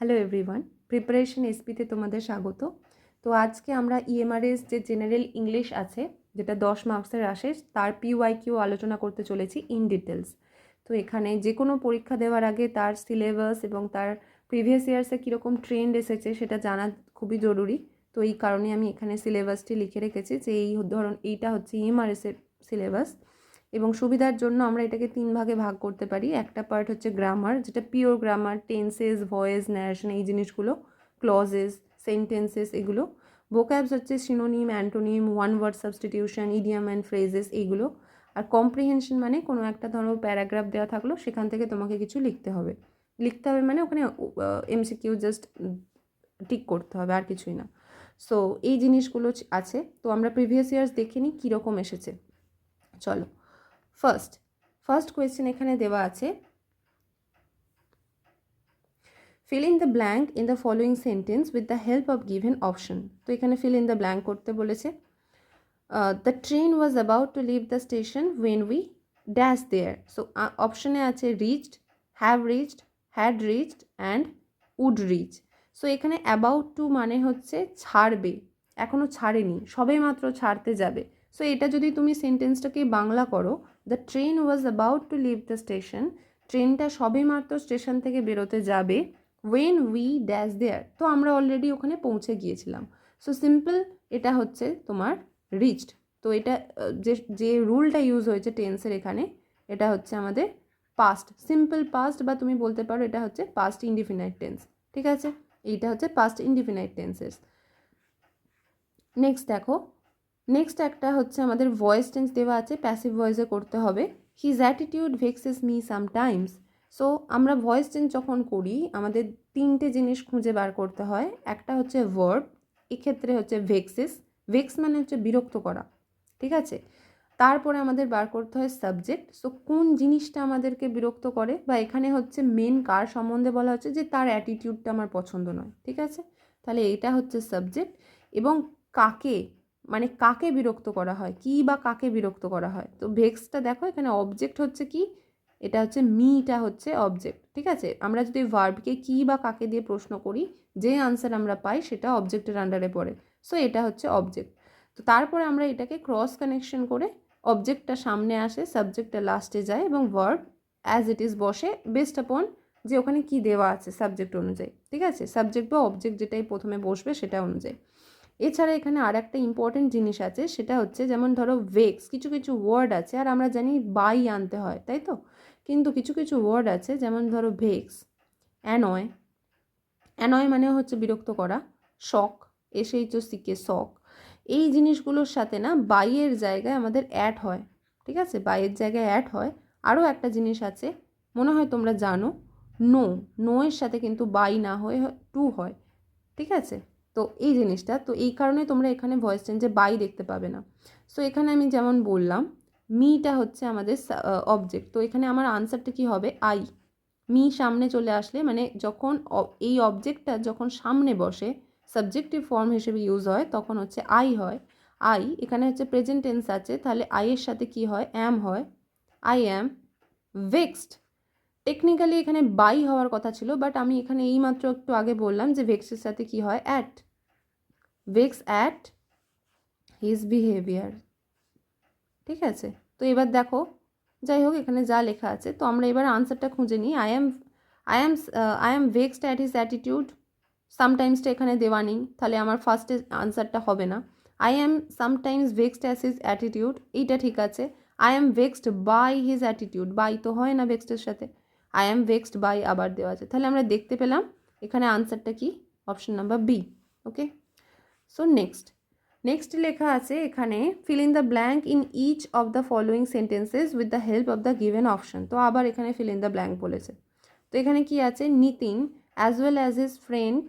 Hello everyone preparation এসপিতে তোমাদের স্বাগত। তো আজকে আমরা ইএমআরএস যে জেনারেল ইংলিশ আছে, যেটা দশ মার্কসের আসে, তার পিওয়াই কিউ আলোচনা করতে চলেছি ইন ডিটেলস তো এখানে যে কোনো পরীক্ষা দেওয়ার আগে তার সিলেবাস এবং তার প্রিভিয়াস ইয়ার্সে কীরকম ট্রেন্ড এসেছে সেটা জানা খুবই জরুরি। তো এই কারণে আমি এখানে সিলেবাসটি লিখে রেখেছি যে এই ধরন এইটা হচ্ছে ইএমআরএসের সিলেবাস এবং সুবিধার জন্য আমরা এটাকে তিন ভাগে ভাগ করতে পারি। একটা পার্ট হচ্ছে গ্রামার যেটা pure grammar tenses voice narration এই জিনিসগুলো ক্লজেস সেন্টেন্সেস এগুলো। ভোক্যাবস হচ্ছে synonym antonym one word substitution idiom and phrases এইগুলো আর কম্প্রিহেনশন মানে কোনো একটা ধরো প্যারাগ্রাফ দেওয়া থাকল, সেখান থেকে তোমাকে কিছু লিখতে হবে। লিখতে হবে মানে ওখানে এমসিকিউ জাস্ট টিক করতে হবে, আর কিছুই না। সো এই জিনিসগুলো আছে। তো আমরা প্রিভিয়াস ইয়ার্স দেখে নিই কীরকম এসেছে? চলো। ফার্স্ট ফার্স্ট কোয়েশ্চেন এখানে দেওয়া আছে। Fill in the blank in the following sentence with the help of given option তো এখানে ফিল ইন দ্য ব্ল্যাঙ্ক করতে বলেছে। The train was about to leave the station when we dash there so অপশনে আছে reached have reached had reached and would reach so এখানে about to মানে হচ্ছে ছাড়বে। এখনও ছাড়েনি। সবে মাত্র ছাড়তে যাবে। সো এটা যদি তুমি সেন্টেন্সটাকে বাংলা করো the train was about to leave the station ট্রেনটা সবে মাত্র স্টেশন থেকে বেরোতে যাবে। ওয়েন উই ড্যাশ দেয়ার তো আমরা অলরেডি ওখানে পৌঁছে গিয়েছিলাম। সো সিম্পল এটা হচ্ছে তোমার রিচড তো এটা, যে যে রুলটা ইউজ হয়েছে টেন্সের এখানে, এটা হচ্ছে আমাদের পাস্ট সিম্পল পাস্ট বা তুমি বলতে পারো এটা হচ্ছে পাস্ট ইনডিফিনাইট টেন্স ঠিক আছে? এইটা হচ্ছে পাস্ট ইনডিফিনাইট টেন্সেস নেক্সট দেখো নেক্সট একটা হচ্ছে আমাদের ভয়েস টেন্স দেওয়া আছে প্যাসিভ ভয়েসে করতে হবে। His attitude vexes me sometimes so আমরা ভয়েস চেঞ্জ যখন করি, আমাদের তিনটে জিনিস খুঁজে বার করতে হয়। একটা হচ্ছে ভার্ব এক্ষেত্রে হচ্ছে ভেক্সেস ভেক্স মানে হচ্ছে বিরক্ত করা, ঠিক আছে? তারপরে আমাদের বার করতে হয় সাবজেক্ট সো কোন জিনিসটা আমাদেরকে বিরক্ত করে? বা এখানে হচ্ছে মেন কার সম্বন্ধে বলা হচ্ছে যে তার অ্যাটিটিউডটা আমার পছন্দ নয়, ঠিক আছে? তাহলে এটা হচ্ছে সাবজেক্ট এবং কাকে মানে কাকে বিরক্ত করা হয়? কি বা কাকে বিরক্ত করা হয়? তো ভেক্সটা দেখো, এখানে অবজেক্ট হচ্ছে কি? এটা হচ্ছে মিটা হচ্ছে অবজেক্ট ঠিক আছে? আমরা যদি ভার্বকে কি বা কাকে দিয়ে প্রশ্ন করি, যে আনসার আমরা পাই সেটা অবজেক্টের আন্ডারে পড়ে। সো এটা হচ্ছে অবজেক্ট তো তারপরে আমরা এটাকে ক্রস কানেকশন করে অবজেক্টটা সামনে আসে সাবজেক্টটা লাস্টে যায় এবং ভার্ব অ্যাজ ইট ইজ বসে বেস্ট আপন যে ওখানে কি দেওয়া আছে সাবজেক্ট অনুযায়ী, ঠিক আছে? সাবজেক্ট বা অবজেক্ট যেটাই প্রথমে বসবে সেটা অনুযায়ী। এছাড়া এখানে আর একটা ইম্পর্টেন্ট জিনিস আছে, সেটা হচ্ছে যেমন ধরো ভেক্স কিছু কিছু ওয়ার্ড আছে, আর আমরা জানি বাই আনতে হয়, তাই তো? কিন্তু কিছু কিছু ওয়ার্ড আছে, যেমন ধরো ভেক্স অ্যানয় অ্যানয় মানে হচ্ছে বিরক্ত করা শখ এসেই তো শিখে শখ এই জিনিসগুলোর সাথে না বাইয়ের জায়গায় আমাদের অ্যাড হয়, ঠিক আছে? বাইয়ের জায়গায় অ্যাড হয়। আরও একটা জিনিস আছে, মনে হয় তোমরা জানো নো নো এর সাথে কিন্তু বাই না হয়ে টু হয়, ঠিক আছে? তো এই জিনিসটা, তো এই কারণে তোমরা এখানে ভয়েস চেঞ্জে বাই দেখতে পাবে না। সো এখানে আমি যেমন বললাম মিটা হচ্ছে আমাদের অবজেক্ট তো এখানে আমার আনসারটা কি হবে? আই মি সামনে চলে আসলে মানে যখন এই অবজেক্টটা যখন সামনে বসে সাবজেক্টিভ ফর্ম হিসেবে ইউজ হয়, তখন হচ্ছে আই হয়। আই এখানে হচ্ছে প্রেজেন্ট টেন্স আছে, তাহলে আইয়ের সাথে কি হয়? অ্যাম হয়। আই অ্যাম ভেক্সড টেকনিক্যালি এখানে বাই হওয়ার কথা ছিল বাট আমি এখানে এইমাত্র একটু আগে বললাম যে ভেক্সের সাথে কি হয় at vex at his behaviour ঠিক আছে? তো এবার দেখো, যাই হোক, এখানে যা লেখা আছে, তো আমরা এবার আনসারটা খুঁজে নিই। I am I am I am vexed at his attitude সামটাইমসটা এখানে দেওয়া নেই, তাহলে আমার ফার্স্টে আনসারটা হবে না। I am sometimes vexed as his attitude এইটা ঠিক আছে। I am vexed by his attitude by তো হয় না ভেক্সডের সাথে। আই এম ভেক্সড বাই আবার দেওয়া আছে। তাহলে আমরা দেখতে পেলাম এখানে আনসারটা কি? Option number B okay so next next লেখা আছে এখানে fill in the blank in each of the following sentences with the help of the given option তো আবার এখানে ফিল ইন দ্য ব্ল্যাঙ্ক বলেছে। তো এখানে কি আছে? Nitin as well as his friend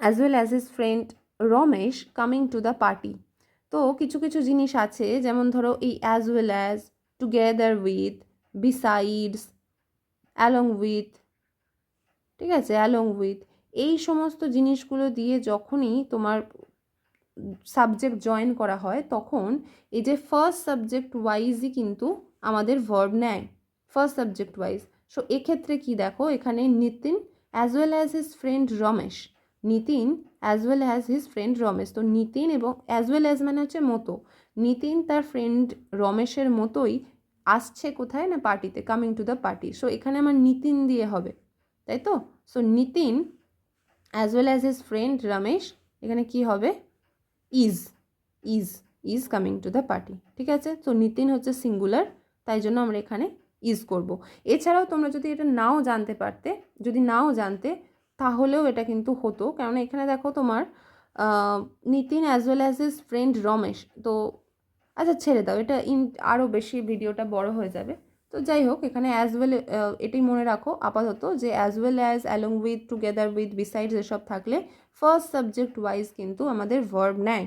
as well as his friend Ramesh coming to the party তো কিছু কিছু জিনিস আছে, যেমন ধরো এই as well as together with besides along with ঠিক আছে? অ্যালং উইথ এই সমস্ত জিনিসগুলো দিয়ে যখনই তোমার সাবজেক্ট জয়েন করা হয়, তখন এই যে ফার্স্ট সাবজেক্ট ওয়াইজই কিন্তু আমাদের ভার্ব নেয়। ফার্স্ট সাবজেক্ট ওয়াইজ সো এক্ষেত্রে কি দেখো, এখানে Nitin as well as his friend Ramesh. Nitin as well as his friend Ramesh. তো নিতিন এবং অ্যাজ ওয়েল অ্যাজ মানে হচ্ছে মতো। নিতিন তার ফ্রেন্ড রমেশের মতোই আসছে কোথায় না পার্টিতে coming to the party so এখানে আমার নিতিন দিয়ে হবে, তাই তো? So Nitin as well as his friend Ramesh, এখানে কি হবে? Is is is coming to the party ঠিক আছে? তো নিতিন হচ্ছে সিঙ্গুলার তাই জন্য আমরা এখানে ইজ করব। এছাড়াও তোমরা যদি এটা নাও জানতে পারতে, যদি নাও জানতে, তাহলেও এটা কিন্তু হতো। কেননা এখানে দেখো তোমার Nitin as well as his friend Ramesh. তো আচ্ছা ছেড়ে দাও। এটা ইন আরও বেশি ভিডিওটা বড় হয়ে যাবে। তো যাই হোক, এখানে অ্যাজ ওয়েল এটাই মনে রাখো আপাতত যে as well as along with together with besides এসব থাকলে ফার্স্ট সাবজেক্ট ওয়াইজ কিন্তু আমাদের ভার্ব নেয়।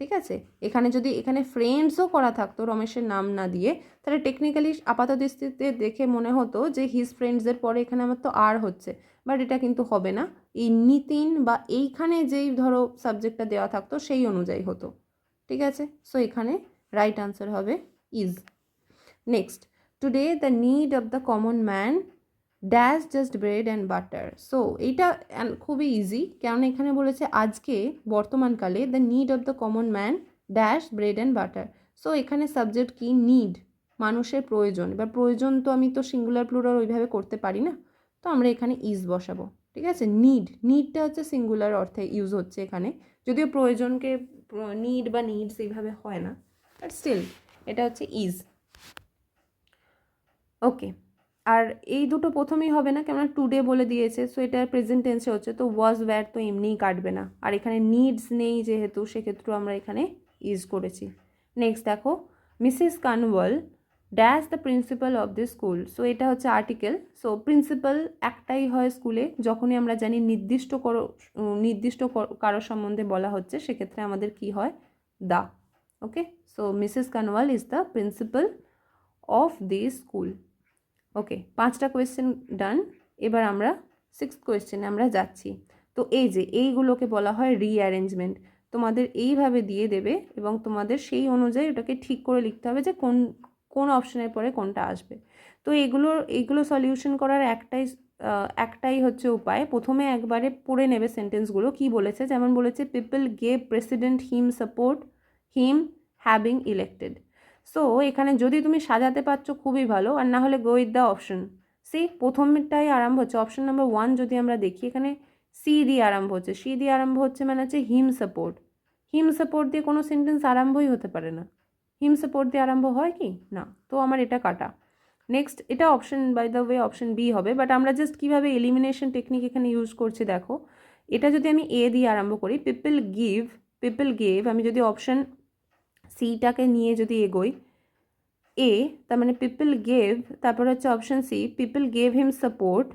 ঠিক আছে? এখানে যদি, এখানে ফ্রেন্ডসও করা থাকতো রমেশের নাম না দিয়ে, তাহলে টেকনিক্যালি আপাত দৃষ্টিতে দেখে মনে হতো যে হিজ ফ্রেন্ডসদের পরে এখানে আমার তো আর হচ্ছে। বাট এটা কিন্তু হবে না। এই নিতিন বা এইখানে যেই ধরো সাবজেক্টটা দেওয়া থাকতো সেই অনুযায়ী হতো। ঠিক আছে? সো এখানে রাইট আনসার হবে is next today the need of the common man dash just bread and butter so এইটা খুবই ইজি কারণ এখানে বলেছে আজকে বর্তমানকালে the need of the common man dash bread and butter so এখানে সাবজেক্ট কি? নিড মানুষের প্রয়োজন। এবার প্রয়োজন তো আমি তো সিঙ্গুলার প্লুরাল ওইভাবে করতে পারি না। তো আমরা এখানে ইজ বসাবো, ঠিক আছে? নিড নিডটা হচ্ছে সিঙ্গুলার অর্থে ইউজ হচ্ছে এখানে। যদিও প্রয়োজনকে নিড বা নিডস এইভাবে হয় না। বাট স্টিল এটা হচ্ছে ইজ ওকে আর এই দুটো প্রথমেই হবে না, কেননা টুডে বলে দিয়েছে সো এটা প্রেজেন্ট টেন্সে হচ্ছে, তো ওয়াজ ওয়্যার তো এমনিই কাটবে না। আর এখানে নিডস নেই যেহেতু সেক্ষেত্রেও আমরা এখানে ইজ করেছি। নেক্সট দেখো Mrs Kanwal dash the principal of the school so এটা হচ্ছে আর্টিকেল সো প্রিন্সিপাল একটাই হয় স্কুলে যখনই আমরা জানি নির্দিষ্ট করো, নির্দিষ্ট কর- সম্বন্ধে বলা হচ্ছে, সেক্ষেত্রে আমাদের কি হয়? The okay so Mrs Kanwal is the principal of the school okay পাঁচটা কোয়েশ্চেন ডান এবার আমরা সিক্স কোয়েশ্চেনে আমরা যাচ্ছি। তো এই যে, এইগুলোকে বলা হয় রিঅ্যারেঞ্জমেন্ট তোমাদের এইভাবে দিয়ে দেবে এবং তোমাদের সেই অনুযায়ী ওটাকে ঠিক করে লিখতে হবে যে কোন কোন অপশনের পরে কোনটা আসবে। তো এগুলো, এইগুলো সলিউশন করার একটাই একটাই হচ্ছে উপায়। প্রথমে একবারে পড়ে নেবে সেন্টেন্সগুলো কি বলেছে? যেমন বলেছে people gave president him support him having elected so এখানে যদি তুমি সাজাতে পারছ, খুবই ভালো। আর না হলে go with the option C প্রথমটাই আরম্ভ হচ্ছে। অপশন নাম্বার ওয়ান যদি আমরা দেখি, এখানে সি দিয়ে আরম্ভ হচ্ছে। সি দিয়ে আরম্ভ হচ্ছে মানে হচ্ছে হিম সাপোর্ট হিম সাপোর্ট দিয়ে কোনো সেন্টেন্স আরম্ভই হতে পারে না। হিম সাপোর্ট দিয়ে আরম্ভ হয় কি? না। তো আমার এটা কাটা। নেক্সট এটা option by the way option B হবে। বাট আমরা জাস্ট কীভাবে এলিমিনেশন টেকনিক এখানে ইউজ করছি, দেখো। এটা যদি আমি এ দিয়ে আরম্ভ করি পিপল গিভ পিপল গেভ আমি যদি অপশন সিটাকে নিয়ে যদি এগোই এ তার মানে পিপল গেভ তারপরে হচ্ছে option C people gave him support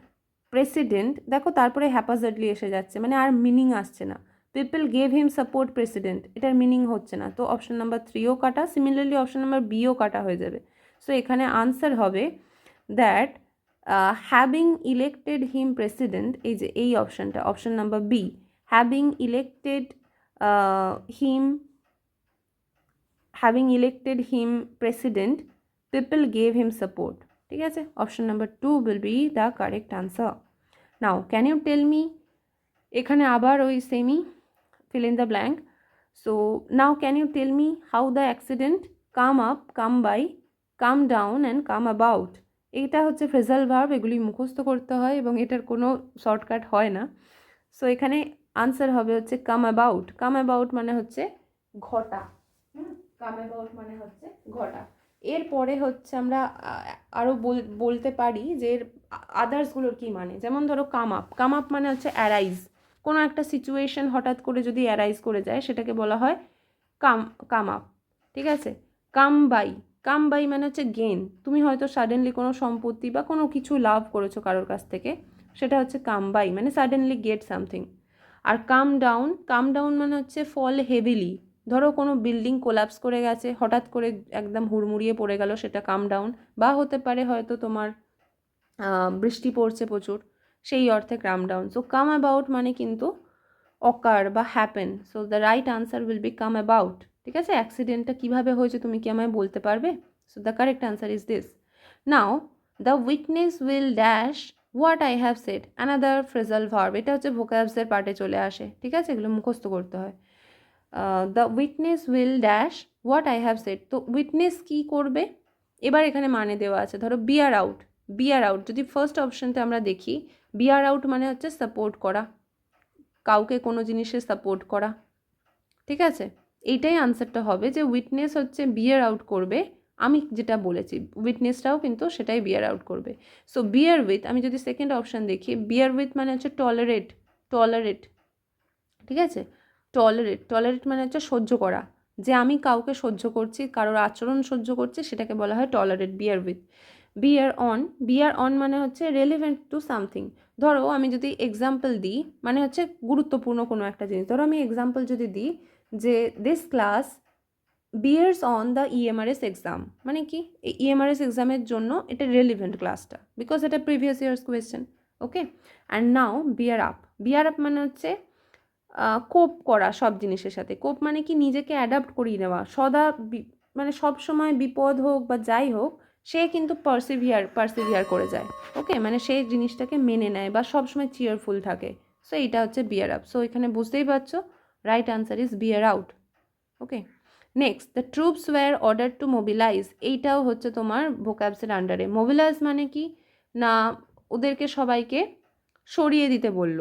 president দেখো তারপরে হ্যাপাজার্ডলি এসে যাচ্ছে মানে আর মিনিং আসছে না। People gave him support president এটার মিনিং হচ্ছে না। তো অপশন নাম্বার থ্রিও কাটা সিমিলারলি অপশন নাম্বার বিও কাটা হয়ে যাবে। সো এখানে আনসার হবে that having elected him president এই যে এই অপশনটা option number B having elected him having elected him president people gave him support ঠিক আছে? Option number two will be the correct answer now can you tell me এখানে আবার ওই semi fill in the blank so now can you tell me how the accident come up come by come down and come about? এটা হচ্ছে phrasal verb এগুলি মুখস্থ করতে হয় এবং এটার কোনো শর্টকাট হয় না। সো এখানে আনসার হবে হচ্ছে কাম অ্যাবাউট কাম অ্যাবাউট মানে হচ্ছে ঘটা। কাম অ্যাবাউট মানে হচ্ছে ঘটা। এরপরে হচ্ছে আমরা আরও বলতে পারি যে আদার্সগুলোর কী মানে? যেমন ধরো কাম আপ কাম আপ মানে হচ্ছে অ্যারাইজ কোনো একটা সিচুয়েশন হঠাৎ করে যদি অ্যারাইজ করে যায়, সেটাকে বলা হয় কাম কাম আপ ঠিক আছে? কাম বাই কাম বাই মানে হচ্ছে গেন তুমি হয়তো সাডেনলি কোনো সম্পত্তি বা কোনো কিছু লাভ করেছ কারোর কাছ থেকে, সেটা হচ্ছে কাম বাই মানে সাডেনলি গেট সামথিং আর কাম ডাউন কাম ডাউন মানে হচ্ছে ফল হেভিলি ধরো কোনো বিল্ডিং কোলাপস করে গেছে, হঠাৎ করে একদম হুড়মুড়িয়ে পড়ে গেল, সেটা কাম ডাউন বা হতে পারে হয়তো তোমার বৃষ্টি পড়ছে প্রচুর, সেই অর্থে come down so come about মানে কিন্তু অকার বা happen so the right answer will be come about ঠিক আছে? অ্যাক্সিডেন্টটা কীভাবে হয়েছে তুমি কি আমায় বলতে পারবে? So the correct answer is this now the witness will dash what I have said another phrasal verb এটা হচ্ছে ভোকাবসের পার্টে চলে আসে। ঠিক আছে? এগুলো মুখস্থ করতে হয়। The witness will dash what I have said তো উইটনেস কী করবে? এবার এখানে মানে দেওয়া আছে। ধরো বিয়ার আউট বিয়ার আউট যদি ফার্স্ট অপশানটা আমরা দেখি বিয়ার আউট মানে হচ্ছে সাপোর্ট করা। কাউকে কোনো জিনিসে সাপোর্ট করা। ঠিক আছে? এইটাই আনসারটা হবে যে উইটনেস হচ্ছে বিয়ার আউট করবে। আমি যেটা বলেছি উইটনেসটাও কিন্তু সেটাই বিয়ার আউট করবে। সো বিয়ার উইথ আমি যদি সেকেন্ড অপশান দেখি বিয়ার উইথ মানে হচ্ছে টলারেট টলারেট ঠিক আছে? টলারেট টলারেট মানে হচ্ছে সহ্য করা। যে আমি কাউকে সহ্য করছি, কারোর আচরণ সহ্য করছি, সেটাকে বলা হয় tolerate bear with bear on bear on মানে হচ্ছে রেলিভেন্ট টু সামথিং ধরো আমি যদি এক্সাম্পল দিই মানে হচ্ছে গুরুত্বপূর্ণ কোনো একটা জিনিস। ধরো আমি এক্সাম্পল যদি দিই যে this class bears on the EMRS exam মানে কি? এই ইএমআরএস এক্সামের জন্য এটা রেলিভেন্ট ক্লাসটা বিকজ এটা previous years question okay and now bear up bear up মানে হচ্ছে কোপ করা সব জিনিসের সাথে। কোপ মানে কি নিজেকে অ্যাডাপ্ট করিয়ে নেওয়া। সদা মানে সব সময় বিপদ হোক বা যাই হোক, সে কিন্তু পার্সিভিয়ার পার্সিভিয়ার করে যায়। ওকে? মানে সেই জিনিসটাকে মেনে নেয় বা সবসময় চিয়ারফুল থাকে। সো এইটা হচ্ছে বিয়ার আপ সো এখানে বুঝতেই পারছ right answer is bear out okay next the troops were ordered to mobilise এইটাও হচ্ছে তোমার ভোক্যাবসের আন্ডারে মোবিলাইজ মানে কি? না, ওদেরকে সবাইকে সরিয়ে দিতে বলল।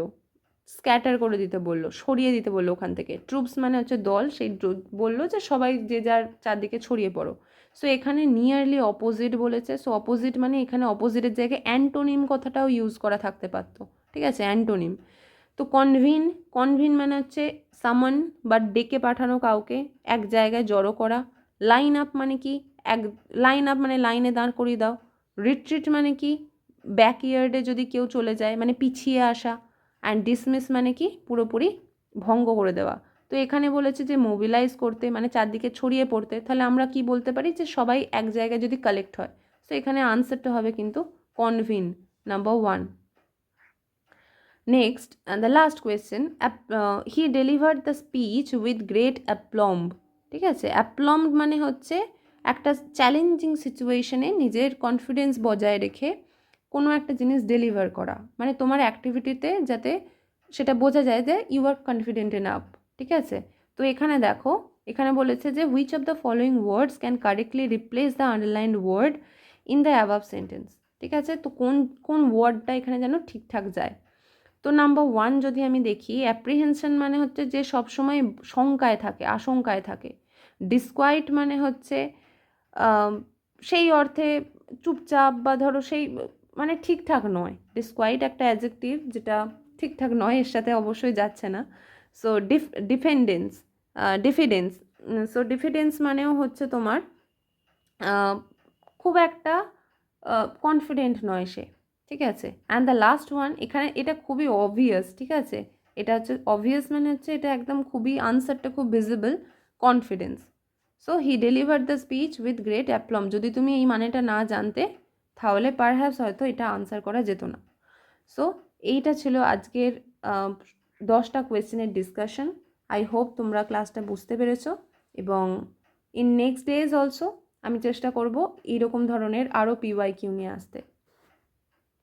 স্ক্যাটার করে দিতে বলল, সরিয়ে দিতে বলল ওখান থেকে। ট্রুপস মানে হচ্ছে দল, সেই বলল যে সবাই যে যার চারদিকে ছড়িয়ে পড়ো। সো এখানে নিয়ারলি অপোজিট বলেছে। সো অপোজিট মানে এখানে অপোজিটের জায়গায় অ্যান্টোনিম কথাটাও ইউজ করা থাকতে পারতো। ঠিক আছে? অ্যান্টোনিম তো কনভিন কনভিন মানে হচ্ছে সামন বা ডেকে পাঠানো কাউকে, এক জায়গায় জড়ো করা। লাইন আপ মানে কি? এক লাইন আপ মানে লাইনে দাঁড় করিয়ে দাও। রিট্রিট মানে কি? ব্যাক ইয়ার্ডে যদি কেউ চলে যায় মানে পিছিয়ে আসা। অ্যান্ড ডিসমিস মানে কি? পুরোপুরি ভঙ্গ করে দেওয়া। তো এখানে বলেছে যে মোবিলাইজ করতে মানে চারদিকে ছড়িয়ে পড়তে, তাহলে আমরা কি বলতে পারি? যে সবাই এক জায়গায় যদি কালেক্ট হয়। তো এখানে আনসারটা হবে কিন্তু convene number one next the last question he deliver the speech with great aplomb ঠিক আছে? অ্যাপ্লম্ব মানে হচ্ছে একটা চ্যালেঞ্জিং সিচুয়েশনে নিজের কনফিডেন্স বজায় রেখে কোনো একটা জিনিস ডেলিভার করা। মানে তোমার অ্যাক্টিভিটিতে যাতে সেটা বোঝা যায় যে you are confident N up ঠিক আছে? তো এখানে দেখো, এখানে বলেছে যে which of the following words can correctly replace the underlined word in the above sentence ঠিক আছে? তো কোন কোন ওয়ার্ডটা এখানে যেন ঠিকঠাক যায়? তো নাম্বার ওয়ান যদি আমি দেখি অ্যাপ্রিহেনশন মানে হচ্ছে যে সবসময় শঙ্কায় থাকে, আশঙ্কায় থাকে। ডিসকোয়াইট মানে হচ্ছে সেই অর্থে চুপচাপ বা ধরো সেই মানে ঠিকঠাক নয়। ডিসকোয়াইট একটা অ্যাজেক্টিভ যেটা ঠিকঠাক নয়, এর সাথে অবশ্যই যাচ্ছে না। সো ডিফ ডিফেন্ডেন্স ডিফিডেন্স সো ডিফিডেন্স মানেও হচ্ছে তোমার খুব একটা কনফিডেন্ট নয় সে, ঠিক আছে? অ্যান্ড দ্য লাস্ট ওয়ান এখানে এটা খুবই অবভিয়াস ঠিক আছে? এটা হচ্ছে অবভিয়াস মানে হচ্ছে এটা একদম খুবই আনসারটা খুব visible confidence so he deliver the speech with great aplomb যদি তুমি এই মানেটা না জানতে তাহলে পারহ্যাপস হয়তো এটা আনসার করা যেত না। সো এইটা ছিল আজকের দশটা কোয়েশ্চেনের ডিসকাশন আই হোপ তোমরা ক্লাসটা বুঝতে পেরেছ এবং ইন নেক্সট ডেজ অলসো আমি চেষ্টা করব এইরকম ধরনের আরও পিওয়াই কিউ নিয়ে আসতে।